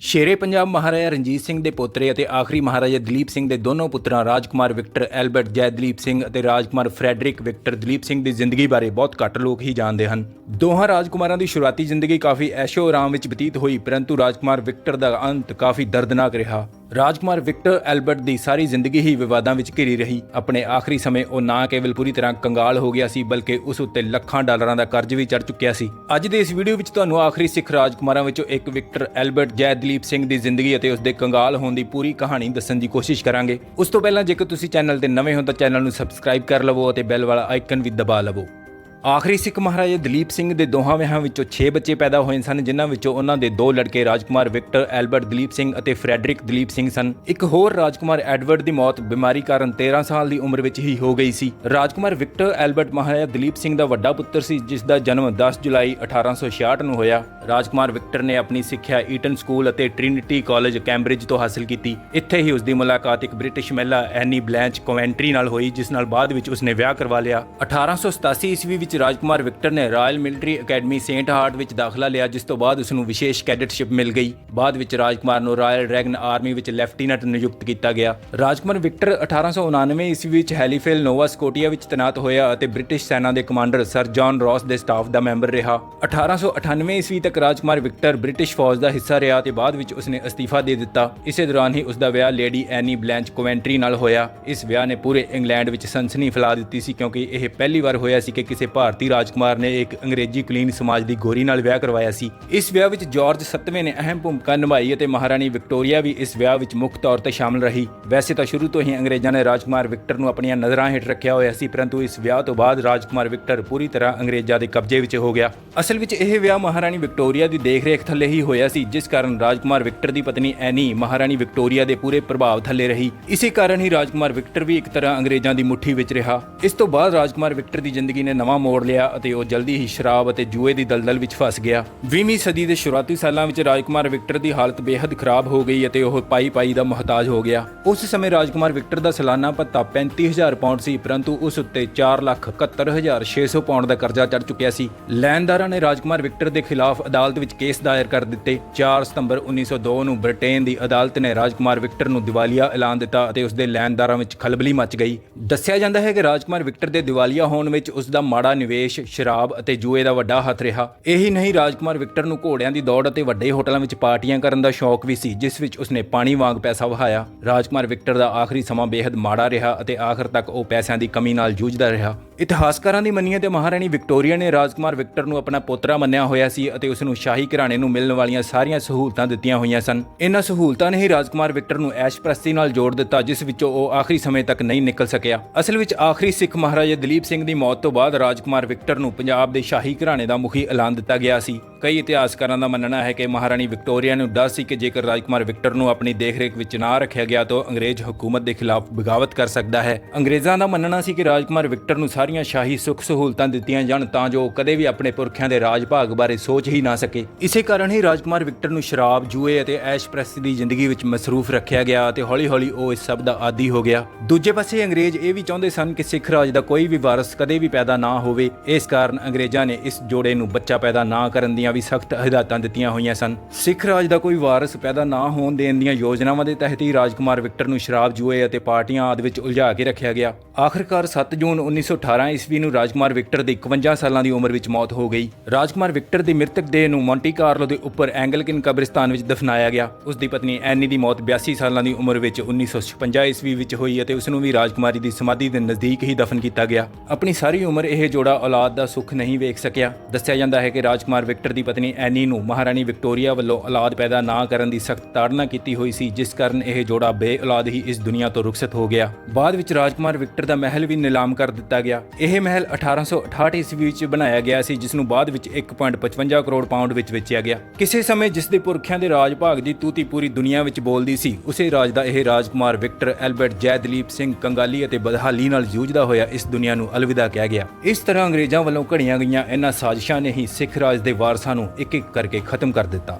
ਸ਼ੇਰੇ ਪੰਜਾਬ ਮਹਾਰਾਜਾ ਰਣਜੀਤ ਸਿੰਘ ਦੇ ਪੋਤਰੇ ਅਤੇ ਆਖਰੀ ਮਹਾਰਾਜਾ ਦਲੀਪ ਸਿੰਘ ਦੇ ਦੋਨੋਂ ਪੁੱਤਰਾਂ ਰਾਜਕੁਮਾਰ ਵਿਕਟਰ ਐਲਬਰਟ ਜੈ ਦਲੀਪ ਸਿੰਘ ਅਤੇ ਰਾਜਕੁਮਾਰ ਫਰੈਡਰਿਕ ਵਿਕਟਰ ਦਲੀਪ ਸਿੰਘ ਦੀ ਜ਼ਿੰਦਗੀ ਬਾਰੇ ਬਹੁਤ ਘੱਟ ਲੋਕ ਹੀ ਜਾਣਦੇ ਹਨ। ਦੋਹਾਂ ਰਾਜਕੁਮਾਰਾਂ ਦੀ ਸ਼ੁਰੂਆਤੀ ਜ਼ਿੰਦਗੀ ਕਾਫੀ ਐਸ਼ੋ ਆਰਾਮ ਵਿੱਚ ਬਤੀਤ ਹੋਈ, ਪਰੰਤੂ ਰਾਜਕੁਮਾਰ ਵਿਕਟਰ ਦਾ ਅੰਤ ਕਾਫੀ ਦਰਦਨਾਕ ਰਿਹਾ। ਰਾਜਕੁਮਾਰ ਵਿਕਟਰ ਐਲਬਰਟ ਦੀ ਸਾਰੀ ਜ਼ਿੰਦਗੀ ਹੀ ਵਿਵਾਦਾਂ ਵਿੱਚ ਘਿਰੀ ਰਹੀ। ਆਪਣੇ ਆਖਰੀ ਸਮੇਂ ਉਹ ਨਾ ਕੇਵਲ ਪੂਰੀ ਤਰ੍ਹਾਂ ਕੰਗਾਲ ਹੋ ਗਿਆ ਸੀ, ਬਲਕਿ ਉਸ ਉੱਤੇ ਲੱਖਾਂ ਡਾਲਰਾਂ ਦਾ ਕਰਜ਼ ਵੀ ਚੜ ਚੁੱਕਿਆ ਸੀ। ਅੱਜ ਦੇ ਇਸ ਵੀਡੀਓ ਵਿੱਚ ਤੁਹਾਨੂੰ ਆਖਰੀ ਸਿੱਖ ਰਾਜਕੁਮਾਰਾਂ ਵਿੱਚੋਂ ਇੱਕ ਵਿਕਟਰ ਐਲਬਰਟ ਜੈ ਦਲੀਪ ਸਿੰਘ ਦੀ ਜ਼ਿੰਦਗੀ ਅਤੇ ਉਸ ਦੇ ਕੰਗਾਲ ਹੋਣ ਦੀ ਪੂਰੀ ਕਹਾਣੀ ਦੱਸਣ ਦੀ ਕੋਸ਼ਿਸ਼ ਕਰਾਂਗੇ। ਉਸ ਤੋਂ ਪਹਿਲਾਂ ਜੇਕਰ ਤੁਸੀਂ ਚੈਨਲ ਤੇ ਨਵੇਂ ਹੋ ਤਾਂ ਚੈਨਲ ਨੂੰ ਸਬਸਕ੍ਰਾਈਬ ਕਰ ਲਵੋ ਅਤੇ ਬੈਲ ਵਾਲਾ ਆਈਕਨ ਵੀ ਦਬਾ ਲਵੋ। ਆਖਰੀ ਸਿੱਖ ਮਹਾਰਾਜਾ ਦਲੀਪ ਸਿੰਘ ਦੇ ਦੋਹਾਂ ਵਿਆਹਾਂ ਵਿੱਚੋਂ 6 ਬੱਚੇ ਪੈਦਾ ਹੋਏ ਸਨ, ਜਿਨ੍ਹਾਂ ਵਿੱਚੋਂ ਉਹਨਾਂ ਦੇ ਦੋ ਲੜਕੇ ਰਾਜਕੁਮਾਰ ਵਿਕਟਰ ਐਲਬਰਟ ਦਲੀਪ ਸਿੰਘ ਅਤੇ ਫਰੈਡਰਿਕ ਦਲੀਪ ਸਿੰਘ ਸਨ। ਇੱਕ ਹੋਰ ਰਾਜਕੁਮਾਰ ਐਡਵਰਡ ਦੀ ਮੌਤ ਬਿਮਾਰੀ ਕਾਰਨ 13 ਸਾਲ ਦੀ ਉਮਰ ਵਿੱਚ ਹੀ ਹੋ ਗਈ ਸੀ। ਰਾਜਕੁਮਾਰ ਵਿਕਟਰ ਐਲਬਰਟ ਮਹਾਰਾਜਾ ਦਲੀਪ ਸਿੰਘ ਦਾ ਵੱਡਾ ਪੁੱਤਰ ਸੀ, ਜਿਸ ਦਾ ਜਨਮ 10 ਜੁਲਾਈ 1866 ਨੂੰ ਹੋਇਆ। ਰਾਜਕੁਮਾਰ ਵਿਕਟਰ ਨੇ ਆਪਣੀ ਸਿੱਖਿਆ ਈਟਨ ਸਕੂਲ ਅਤੇ ਟ੍ਰਿਨਿਟੀ ਕਾਲਜ ਕੈਂਬਰਿਜ ਤੋਂ ਹਾਸਲ ਕੀਤੀ। ਇੱਥੇ ਹੀ ਉਸ ਦੀ ਮੁਲਾਕਾਤ ਇੱਕ ਬ੍ਰਿਟਿਸ਼ ਮਹਿਲਾ ਐਨੀ ਬਲੈਂਚ ਕੋਵੈਂਟਰੀ ਨਾਲ ਹੋਈ, ਜਿਸ ਨਾਲ ਬਾਅਦ ਵਿੱਚ ਉਸਨੇ ਵਿਆਹ ਕਰਵਾ ਲਿਆ। 1887 ਈਸਵੀ ਵਿੱਚ ਰਾਜਕੁਮਾਰ ਵਿਕਟਰ ਨੇ royal military academy Sandhurst ਵਿੱਚ ਦਾਖਲਾ ਲਿਆ, ਜਿਸ ਤੋਂ ਬਾਅਦ ਉਸ ਨੂੰ ਵਿਸ਼ੇਸ਼ ਕੈਡਟਸ਼ਿਪ ਮਿਲ ਗਈ। ਬਾਅਦ ਵਿੱਚ ਰਾਜਕੁਮਾਰ ਨੂੰ ਰਾਇਲ ਡਰੈਗਨ ਆਰਮੀ ਵਿੱਚ ਲੈਫਟੀਨੈਂਟ ਨਿਯੁਕਤ ਕੀਤਾ ਗਿਆ। ਰਾਜਕੁਮਾਰ ਵਿਕਟਰ 1899 ਈਸਵੀ ਵਿੱਚ ਹੈਲੀਫਿਲ, ਨੋਵਾ ਸਕੋਟੀਆ ਵਿੱਚ ਤੈਨਾਤ ਹੋਇਆ ਅਤੇ ਬ੍ਰਿਟਿਸ਼ ਸੈਨਾ ਦੇ ਕਮਾਂਡਰ ਸਰ ਜੌਨ ਰੌਸ ਦੇ ਸਟਾਫ ਦਾ ਮੈਂਬਰ ਰਿਹਾ। 1898 ਈਸਵੀ ਤੱਕ ਰਾਜਕੁਮਾਰ ਵਿਕਟਰ ਬ੍ਰਿਟਿਸ਼ ਫੌਜ ਦਾ ਹਿੱਸਾ ਰਿਹਾ ਤੇ ਬਾਅਦ ਵਿੱਚ ਉਸਨੇ ਅਸਤੀਫਾ ਦੇ ਦਿੱਤਾ। ਇਸੇ ਦੌਰਾਨ ਹੀ ਉਸ ਦਾ ਵਿਆਹ ਲੇਡੀ ਐਨੀ ਬਲੈਂਚ ਕੋਵੈਂਟਰੀ ਨਾਲ ਹੋਇਆ। ਇਸ ਵਿਆਹ ਨੇ ਪੂਰੇ ਇੰਗਲੈਂਡ ਵਿੱਚ ਸਨਸਨੀ ਫੈਲਾ ਦਿੱਤੀ ਸੀ, ਕਿਉਂਕਿ ਇਹ ਪਹਿਲੀ ਵਾਰ ਹੋਇਆ ਸੀ ਕਿ ਕਿਸੇ ਭਾਰਤੀ ਰਾਜਕੁਮਾਰ ਨੇ ਇੱਕ ਅੰਗਰੇਜ਼ੀ ਕੁਲੀਨ ਸਮਾਜ ਦੀ ਗੋਰੀ ਨਾਲ ਵਿਆਹ ਕਰਵਾਇਆ ਸੀ। ਇਸ ਵਿਆਹ ਵਿੱਚ ਜਾਰਜ 7ਵੇਂ ਨੇ ਅਹਿਮ ਭੂਮਿਕਾ ਨਿਭਾਈ ਅਤੇ ਮਹਾਰਾਣੀ ਵਿਕਟੋਰੀਆ ਵੀ ਇਸ ਵਿਆਹ ਵਿੱਚ ਮੁੱਖ ਤੌਰ ਤੇ ਸ਼ਾਮਲ ਰਹੀ। ਵੈਸੇ ਤਾਂ ਸ਼ੁਰੂ ਤੋਂ ਹੀ ਅੰਗਰੇਜ਼ਾਂ ਨੇ ਰਾਜਕੁਮਾਰ ਵਿਕਟਰ ਨੂੰ ਆਪਣੀਆਂ ਨਜ਼ਰਾਂ ਹੇਠ ਰੱਖਿਆ ਹੋਇਆ ਸੀ, ਪਰੰਤੂ ਇਸ ਵਿਆਹ ਤੋਂ ਬਾਅਦ ਰਾਜਕੁਮਾਰ ਵਿਕਟਰ ਪੂਰੀ ਤਰ੍ਹਾਂ ਅੰਗਰੇਜ਼ਾਂ ਦੇ ਕਬਜ਼ੇ ਵਿੱਚ ਹੋ ਗਿਆ। ਅਸਲ ਵਿੱਚ ਇਹ ਵਿਆਹ ਮਹਾਰਾਣੀ ਵਿਕਟੋਰੀਆ ਦੀ ਦੇਖਰੇਖ ਥੱਲੇ ਹੀ ਹੋਇਆ ਸੀ, ਜਿਸ ਕਾਰਨ ਰਾਜਕੁਮਾਰ ਵਿਕਟਰ ਦੀ ਪਤਨੀ ਐਨੀ ਮਹਾਰਾਣੀ ਵਿਕਟੋਰੀਆ ਦੇ ਪੂਰੇ ਪ੍ਰਭਾਵ ਥੱਲੇ ਰਹੀ। ਇਸੇ ਕਾਰਨ ਹੀ ਰਾਜਕੁਮਾਰ ਵਿਕਟਰ ਵੀ ਇੱਕ ਤਰ੍ਹਾਂ ਅੰਗਰੇਜ਼ਾਂ ਦੀ ਮੁੱਠੀ ਵਿੱਚ ਰਿਹਾ। ਇਸ ਤੋਂ ਬਾਅਦ ਰਾਜਕੁਮਾਰ ਵਿਕਟਰ ਦੀ ਜ਼ਿੰਦਗੀ ਨੇ ਨਵਾਂ ਮੋੜ ਲਿਆ ਅਤੇ ਉਹ ਜਲਦੀ ਹੀ ਸ਼ਰਾਬ ਅਤੇ ਜੂਏ ਦੀ ਦਲਦਲ ਵਿੱਚ ਫਸ ਗਿਆ। 20ਵੀਂ ਸਦੀ ਦੇ ਸ਼ੁਰੂਆਤੀ ਸਾਲਾਂ ਵਿੱਚ ਰਾਜਕੁਮਾਰ ਵਿਕਟਰ ਦੀ ਹਾਲਤ ਬੇहद ਖਰਾਬ ਹੋ ਗਈ ਅਤੇ ਉਹ ਪਾਈ ਪਾਈ ਦਾ ਮੁਹਤਾਜ ਹੋ ਗਿਆ। ਉਸ ਸਮੇਂ ਰਾਜਕੁਮਾਰ ਵਿਕਟਰ ਦਾ ਸਾਲਾਨਾ ਭੱਤਾ 35000 ਪਾਉਂਡ ਸੀ, ਪਰੰਤੂ ਉਸ ਉੱਤੇ 471600 ਪਾਉਂਡ ਦਾ ਕਰਜ਼ਾ ਚੜ ਚੁੱਕਿਆ ਸੀ। ਲੈਣਦਾਰਾਂ ਨੇ ਰਾਜਕੁਮਾਰ ਵਿਕਟਰ ਦੇ ਖਿਲਾਫ ਅਦਾਲਤ ਵਿੱਚ ਕੇਸ ਦਾਇਰ ਕਰ ਦਿੱਤੇ। 4 ਸਤੰਬਰ 1902 ਨੂੰ ਬ੍ਰਿਟੇਨ ਦੀ ਅਦਾਲਤ ਨੇ ਰਾਜਕੁਮਾਰ ਵਿਕਟਰ ਨੂੰ ਦਿਵਾਲੀਆ ਐਲਾਨ ਦਿੱਤਾ ਅਤੇ ਉਸ ਦੇ ਲੈਣਦਾਰਾਂ ਵਿੱਚ ਖਲਬਲੀ ਮਚ ਗਈ। ਦੱਸਿਆ ਜਾਂਦਾ ਹੈ ਕਿ ਰਾਜਕੁਮਾਰ ਵਿਕਟਰ ਦੇ ਦਿਵਾਲੀਆ ਹੋਣ ਵਿੱਚ ਉਸ ਦਾ ਮਾੜਾ ਨਿਵੇਸ਼, ਸ਼ਰਾਬ ਅਤੇ ਜੂਏ ਦਾ ਵੱਡਾ ਹੱਥ ਰਿਹਾ। ਇਹੀ ਨਹੀਂ ਰਾਜਕੁਮਾਰ ਵਿਕਟਰ ਨੂੰ ਘੋੜਿਆਂ ਦੀ ਦੌੜ ਅਤੇ ਵੱਡੇ ਹੋਟਲਾਂ ਵਿੱਚ ਪਾਰਟੀਆਂ ਕਰਨ ਦਾ ਸ਼ੌਕ ਵੀ ਸੀ, ਜਿਸ ਵਿੱਚ ਉਸਨੇ ਪਾਣੀ ਵਾਂਗ ਪੈਸਾ ਵਹਾਇਆ। ਰਾਜਕੁਮਾਰ ਵਿਕਟਰ ਦਾ ਆਖਰੀ ਸਮਾਂ ਬੇहद ਮਾੜਾ ਰਿਹਾ ਅਤੇ ਆਖਰ ਤੱਕ ਉਹ ਪੈਸਿਆਂ ਦੀ ਕਮੀ ਨਾਲ ਜੂਝਦਾ ਰਿਹਾ। ਇਤਿਹਾਸਕਾਰਾਂ ਦੀ ਮੰਨੀਏ ਤੇ ਮਹਾਰਾਣੀ ਵਿਕਟੋਰੀਆ ਨੇ ਰਾਜਕੁਮਾਰ ਵਿਕਟਰ ਨੂੰ ਆਪਣਾ ਪੋਤਰਾ ਮੰਨਿਆ ਹੋਇਆ ਸੀ ਅਤੇ ਉਸ ਨੂੰ ਸ਼ਾਹੀ ਘਰਾਣੇ ਨੂੰ ਮਿਲਣ ਵਾਲੀਆਂ ਸਾਰੀਆਂ ਸਹੂਲਤਾਂ ਦਿੱਤੀਆਂ ਹੋਈਆਂ ਸਨ। ਇਹਨਾਂ ਸਹੂਲਤਾਂ ਨੇ ਹੀ ਰਾਜਕੁਮਾਰ ਵਿਕਟਰ ਨੂੰ ਐਸ਼ਪ੍ਰਸਤੀ ਨਾਲ ਜੋੜ ਦਿੱਤਾ, ਜਿਸ ਵਿੱਚੋਂ ਉਹ ਆਖਰੀ ਸਮੇਂ ਤੱਕ ਨਹੀਂ ਨਿਕਲ ਸਕਿਆ। ਅਸਲ ਵਿੱਚ ਆਖਰੀ ਸਿੱਖ ਮਹਾਰਾਜਾ ਦਲੀਪ ਸਿੰਘ ਦੀ ਮੌਤ ਤੋਂ ਬਾਅਦ ਰਾਜਕੁਮਾਰ ਵਿਕਟਰ ਨੂੰ ਪੰਜਾਬ ਦੇ ਸ਼ਾਹੀ ਘਰਾਣੇ ਦਾ ਮੁਖੀ ਐਲਾਨ ਦਿੱਤਾ ਗਿਆ ਸੀ। ਕਈ ਇਤਿਹਾਸਕਾਰਾਂ ਦਾ ਮੰਨਣਾ ਹੈ ਕਿ ਮਹਾਰਾਣੀ ਵਿਕਟੋਰੀਆ ਨੂੰ ਡਰ ਸੀ ਕਿ ਜੇਕਰ ਰਾਜਕੁਮਾਰ ਵਿਕਟਰ ਨੂੰ ਆਪਣੀ ਦੇਖਰੇਖ ਵਿੱਚ ਨਾ ਰੱਖਿਆ ਗਿਆ ਤਾਂ ਉਹ ਅੰਗਰੇਜ਼ ਹਕੂਮਤ ਦੇ ਖਿਲਾਫ ਬਗਾਵਤ ਕਰ ਸਕਦਾ ਹੈ। ਅੰਗਰੇਜ਼ਾਂ ਦਾ ਮੰਨਣਾ ਸੀ ਕਿ ਰਾਜਕੁਮਾਰ ਵਿਕਟਰ ਨੂੰ ਸਾਰੀਆਂ ਸ਼ਾਹੀ ਸੁੱਖ ਸਹੂਲਤਾਂ ਦਿੱਤੀਆਂ ਜਾਣ ਤਾਂ ਜੋ ਕਦੇ ਵੀ ਆਪਣੇ ਪੁਰਖਿਆਂ ਦੇ ਰਾਜ ਭਾਗ ਬਾਰੇ ਸੋਚ ਹੀ ਨਾ ਸਕੇ। ਇਸੇ ਕਾਰਨ ਹੀ ਰਾਜਕੁਮਾਰ ਵਿਕਟਰ ਨੂੰ ਸ਼ਰਾਬ, ਜੂਏ ਅਤੇ ਐਸ਼ ਐਸ਼ਪ੍ਰਸਤੀ ਦੀ ਜ਼ਿੰਦਗੀ ਵਿੱਚ ਮਸਰੂਫ ਰੱਖਿਆ ਗਿਆ ਅਤੇ ਹੌਲੀ-ਹੌਲੀ ਉਹ ਇਸ ਸਭ ਦਾ ਆਦੀ ਹੋ ਗਿਆ। ਦੂਜੇ ਪਾਸੇ ਅੰਗਰੇਜ਼ ਇਹ ਵੀ ਚਾਹੁੰਦੇ ਸਨ ਕਿ ਸਿੱਖ ਰਾਜ ਦਾ ਕੋਈ ਵੀ ਵਾਰਸ ਕਦੇ ਵੀ ਪੈਦਾ ਨਾ ਹੋਵੇ। ਇਸ ਕਾਰਨ ਅੰਗਰੇਜ਼ਾਂ ਨੇ ਇਸ ਜੋੜੇ ਨੂੰ ਬੱਚਾ ਪੈਦਾ ਨਾ ਕਰਨ ਦੀਆਂ ਵੀ ਸਖਤ ਹਦਾਇਤਾਂ ਦਿੱਤੀਆਂ ਹੋਈਆਂ ਸਨ। ਸਿੱਖ ਰਾਜ ਦਾ ਕੋਈ ਵਾਰਸ ਪੈਦਾ ਨਾ ਹੋਣ ਦੇਣ ਦੀਆਂ ਯੋਜਨਾਵਾਂ ਦੇ ਤਹਿਤ ਹੀ ਰਾਜਕੁਮਾਰ ਵਿਕਟਰ ਨੂੰ ਸ਼ਰਾਬ, ਜੂਏ ਅਤੇ ਪਾਰਟੀਆਂ ਆਦਿ ਵਿੱਚ ਉਲਝਾ ਕੇ ਰੱਖਿਆ ਗਿਆ। ਆਖਰਕਾਰ 7 ਜੂਨ 1918 ਈਸਵੀ ਨੂੰ ਰਾਜਕੁਮਾਰ ਵਿਕਟਰ ਦੀ 51 ਸਾਲਾਂ ਦੀ ਉਮਰ ਵਿੱਚ ਮੌਤ ਹੋ ਗਈ। ਰਾਜਕੁਮਾਰ ਵਿਕਟਰ ਦੀ ਮ੍ਰਿਤਕ ਦੇਹ ਨੂੰ ਮੌਂਟੀ ਕਾਰਲੋ ਦੇ ਉੱਪਰ ਐਂਗਲਕਿਨ ਕਬਰਿਸਤਾਨ ਵਿੱਚ ਦਫਨਾਇਆ ਗਿਆ। ਉਸ ਦੀ ਪਤਨੀ ਐਨੀ ਦੀ ਮੌਤ 82 ਸਾਲਾਂ ਦੀ ਉਮਰ ਵਿੱਚ 1956 ਈਸਵੀ ਵਿੱਚ ਹੋਈ ਅਤੇ ਉਸ ਨੂੰ ਵੀ ਰਾਜਕੁਮਾਰੀ ਦੀ ਸਮਾਧੀ ਦੇ ਨਜ਼ਦੀਕ ਹੀ ਦਫਨ ਕੀਤਾ ਗਿਆ। ਆਪਣੀ ਸਾਰੀ ਉਮਰ ਇਹ ਜੋੜਾ ਔਲਾਦ ਦਾ ਸੁੱਖ ਨਹੀਂ ਵੇਖ ਸਕਿਆ। ਦੱਸਿਆ ਜਾਂਦਾ ਹੈ ਕਿ ਰਾਜਕੁਮਾਰ ਵਿਕਟਰ ਦੀ ਪਤਨੀ ਐਨੀ ਨੂੰ ਮਹਾਰਾਣੀ ਵਿਕਟੋਰੀਆ ਵੱਲੋਂ ਔਲਾਦ ਪੈਦਾ ਨਾ ਕਰਨ ਦੀ ਸਖਤ ਤਾੜਨਾ ਕੀਤੀ ਹੋਈ ਸੀ, ਜਿਸ ਕਾਰਨ ਇਹ ਜੋੜਾ ਬੇਔਲਾਦ ਹੀ ਇਸ ਦੁਨੀਆ ਤੋਂ ਰੁਖਸਤ ਹੋ ਗਿਆ। ਬਾਅਦ ਵਿੱਚ ਰਾਜਕੁਮਾਰ ਵਿਕਟਰ ਦਾ ਮਹਿਲ ਵੀ ਨਿਲਾਮ ਕਰ ਦਿੱਤਾ ਗਿਆ। ਇਹ ਮਹਿਲ 1868 ਈਸਵੀ ਵਿੱਚ ਬਣਾਇਆ ਗਿਆ ਸੀ, ਜਿਸ ਨੂੰ ਬਾਅਦ ਵਿੱਚ 1.55 ਕਰੋੜ ਪਾਉਂਡ ਵਿੱਚ ਵੇਚਿਆ ਗਿਆ। ਕਿਸੇ ਸਮੇਂ ਜਿਸ ਦੇ ਪੁਰਖਿਆਂ ਦੇ ਰਾਜ ਭਾਗ ਦੀ ਤੂਤੀ ਪੂਰੀ ਦੁਨੀਆ ਵਿੱਚ ਬੋਲਦੀ ਸੀ, ਉਸੇ ਰਾਜ ਦਾ ਇਹ ਰਾਜਕੁਮਾਰ ਵਿਕਟਰ ਐਲਬਰਟ ਜੈ ਦਲੀਪ ਸਿੰਘ ਕੰਗਾਲੀ ਅਤੇ ਬਦਹਾਲੀ ਨਾਲ ਜੂਝਦਾ ਹੋਇਆ ਇਸ ਦੁਨੀਆ ਨੂੰ ਅਲਵਿਦਾ ਕਹਿ ਗਿਆ। ਇਸ ਤਰ੍ਹਾਂ ਅੰਗਰੇਜ਼ਾਂ ਵੱਲੋਂ ਘੜੀਆਂ ਗਈਆਂ ਇਹਨਾਂ ਸਾਜ਼ਿਸ਼ਾਂ ਨੇ ਹੀ ਸਿੱਖ ਰਾਜ ਦੇ ਵਾਰਸਾਂ ਸਾਨੂੰ ਇੱਕ ਇੱਕ ਕਰਕੇ ਖਤਮ ਕਰ ਦਿੱਤਾ।